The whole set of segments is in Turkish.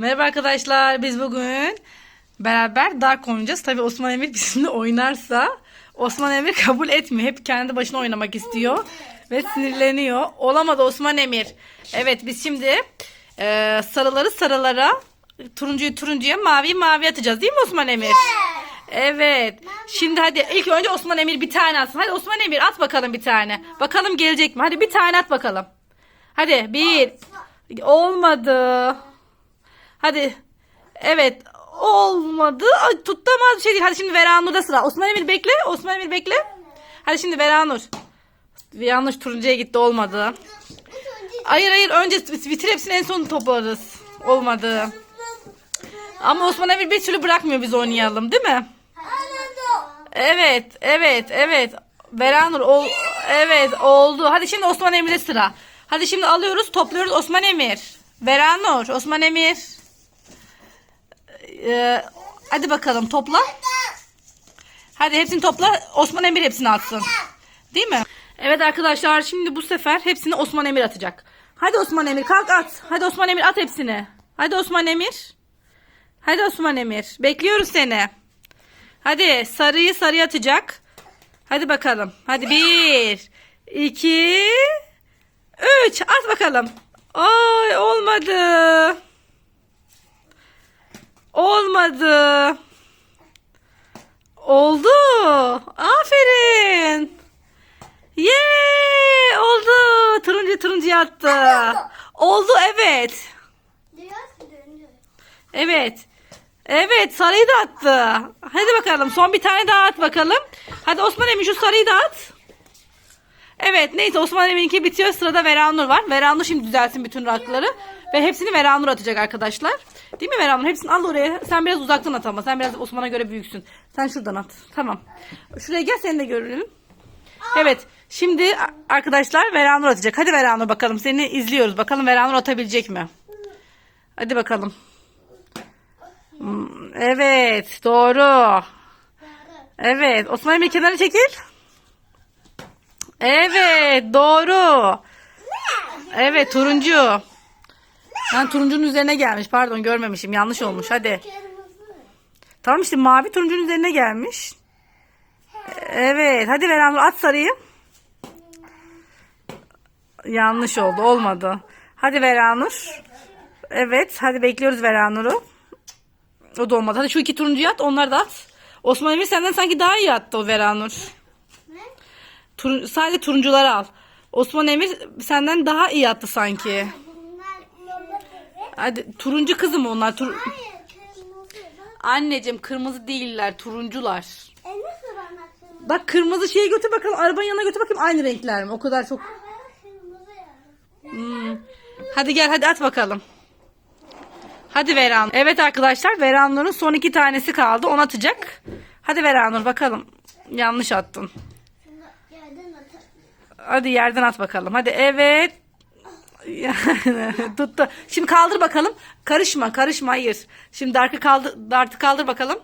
Merhaba arkadaşlar. Biz bugün beraber Dark oynayacağız. Tabii Osman Emir bizimle oynarsa Osman Emir kabul etmiyor. Hep kendi başına oynamak istiyor. Ve sinirleniyor. Olamadı Osman Emir. Evet biz şimdi e, sarıları sarılara turuncuyu turuncuya mavi mavi atacağız değil mi Osman Emir? Evet. Şimdi hadi ilk önce Osman Emir bir tane atsın. Hadi Osman Emir at bakalım bir tane. Bakalım gelecek mi? Hadi bir tane at bakalım. Hadi bir. Olmadı. Hadi. Evet. Olmadı. Ay, tutamaz bir şey değil. Hadi şimdi Veranur'da sıra. Osman Emir bekle. Osman Emir bekle. Hadi şimdi Veranur. Yanlış turuncuya gitti olmadı. Hayır hayır önce bitir hepsini en son toplarız. Olmadı. Ama Osman Emir bir türlü bırakmıyor biz oynayalım değil mi? Evet, evet, evet. Veranur ol evet oldu. Hadi şimdi Osman Emir'e sıra. Hadi şimdi alıyoruz, topluyoruz Osman Emir. Veranur, Osman Emir. Ee, hadi bakalım topla. Hadi hepsini topla. Osman Emir hepsini atsın. Değil mi? Evet arkadaşlar şimdi bu sefer hepsini Osman Emir atacak. Hadi Osman Emir kalk at. Hadi Osman Emir at hepsini. Hadi Osman Emir. Hadi Osman Emir. Bekliyoruz seni. Hadi sarıyı sarıya atacak. Hadi bakalım. Hadi bir, iki, üç. At bakalım. Ay olmadı. Olmadı. Oldu. Aferin. Yee oldu. Turuncu turuncu attı. Oldu evet. Evet. Evet sarıyı da attı. Hadi bakalım son bir tane daha at bakalım. Hadi Osman Emin şu sarıyı da at. Evet neyse Osman Emin'inki bitiyor. Sırada Veranur var. Veranur şimdi düzelsin bütün rakları. Ve hepsini Veranur atacak arkadaşlar. Değil mi Veranur? Hepsini al oraya. Sen biraz uzaktan at ama. Sen biraz Osman'a göre büyüksün. Sen şuradan at. Tamam. Şuraya gel seni de görelim. Evet. Şimdi arkadaşlar Veranur atacak. Hadi Veranur bakalım. Seni izliyoruz. Bakalım Veranur atabilecek mi? Hadi bakalım. Hmm, Evet. Doğru. Evet. Osman Emir kenara çekil. Evet. Doğru. Evet. Turuncu. Ben turuncunun üzerine gelmiş. Pardon görmemişim. Yanlış olmuş. Hadi. Tamam işte mavi turuncunun üzerine gelmiş. Evet. Hadi Veranur at sarıyı. Yanlış oldu. Olmadı. Hadi Veranur. Evet. Hadi bekliyoruz Veranur'u. O da olmadı. Hadi şu iki turuncuyu at. Onları da at. Osman Emir senden sanki daha iyi attı o Veranur. Tur sadece turuncuları al. Osman Emir senden daha iyi attı sanki. Hadi turuncu kızım onlar. Tur Anneciğim kırmızı değiller. Turuncular. Bak kırmızı şeyi götür bakalım. Arabanın yanına götür bakayım aynı renkler mi? O kadar çok. Hmm. Hadi gel hadi at bakalım. Hadi Veranur. Evet arkadaşlar Veranur'un son iki tanesi kaldı. Onu atacak. Hadi Veranur bakalım. Yanlış attın. Hadi yerden at bakalım. Hadi evet. Tuttu. Şimdi kaldır bakalım. Karışma karışma hayır. Şimdi dartı kaldır, dartı kaldır bakalım.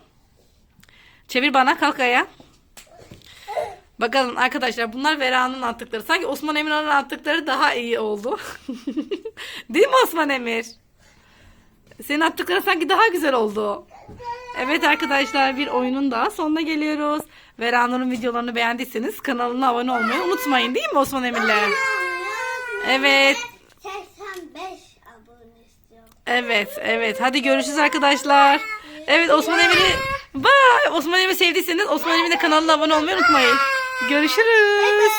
Çevir bana kalk ayağa. Bakalım arkadaşlar bunlar Vera'nın attıkları. Sanki Osman Emir'in attıkları daha iyi oldu. Değil mi Osman Emir? Senin attıkları sanki daha güzel oldu. Evet arkadaşlar bir oyunun daha sonuna geliyoruz. Veranur'un videolarını beğendiyseniz kanalına abone olmayı unutmayın değil mi Osman Emir'le? Evet. 85 abone istiyorum. Evet, evet. Hadi görüşürüz arkadaşlar. Evet Osman Emir'i Bye. Osman Emir'i sevdiyseniz Osman Emir'in de kanalına abone olmayı unutmayın. Görüşürüz.